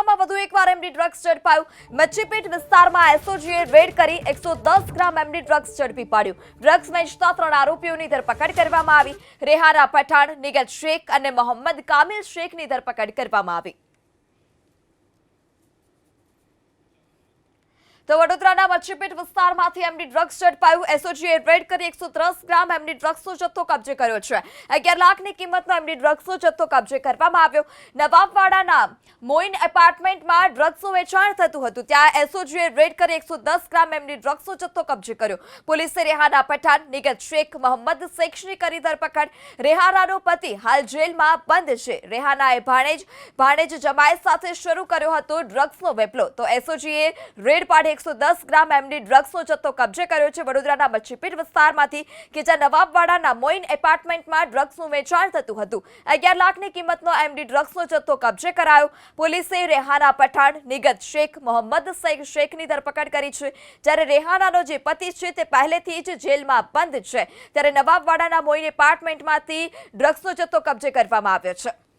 વડોદરામાં વધુ એકવાર એમડી ડ્રગ્સ ઝડપાયું. મચ્છીપેટ વિસ્તારમાં એસઓજીએ રેડ કરી એકસો ગ્રામ એમડી ડ્રગ્સ ઝડપી પાડ્યું. ડ્રગ્સ વેચતા ત્રણ આરોપીઓની ધરપકડ કરવામાં આવી. રેહાના પઠાણ, નિગત શેખ અને મોહમ્મદ કામિલ શેખની ધરપકડ કરવામાં આવી. તો વડોદરાના મચ્છીપેટ વિસ્તારમાંથી એમની ડ્રગ્સ ઝડપાયું. એસઓજીએ રેડ કરી એકસો ગ્રામ એમની ડ્રગ્સનો જથ્થો કબજે કર્યો છે. અગિયાર લાખની કિંમતનો એમની ડ્રગ્સનો જથ્થો કબજે કરવામાં આવ્યો. નવાબવાડાના મોઇન એપાર્ટમેન્ટમાં ડ્રગ્સનું વેચાણ થતું હતું. ત્યાં એસઓજીએ રેડ કરી એકસો ગ્રામ એમની ડ્રગ્સનો જથ્થો કબજે કર્યો. પોલીસે રેહાના પઠાણ, નિગત શેખ, મોહમ્મદ શેખની કરી ધરપકડ રેહાનાનો પતિ હાલ જેલમાં બંધ છે. રેહાનાએ ભાણેજ ભાણેજ જમાયત સાથે શરૂ કર્યો હતો ડ્રગ્સનો વેપલો. તો એસઓજીએ રેડ પાડી એકસો દસ ગ્રામ એમડી ડ્રગ્સનો જથ્થો કબજે કર્યો છે. વડોદરાના મચ્છીપીર વિસ્તારમાંથી કે જ્યાં નવાબવાડાના મોઇન એપાર્ટમેન્ટમાં ડ્રગ્સનું વેચાણ થતું હતું. અગિયાર લાખની કિંમતનો એમડી ડ્રગ્સનો જથ્થો કબજે કરાયો. પોલીસે રેહાના પઠાણ, નિગત શેખ, મોહમ્મદ શેખ શેખની ધરપકડ કરી છે. જ્યારે રેહાનાનો જે પતિ છે તે પહેલેથી જ જેલમાં બંધ છે. ત્યારે નવાબવાડાના મોઇન એપાર્ટમેન્ટમાંથી ડ્રગ્સનો જથ્થો કબજે કરવામાં આવ્યો છે.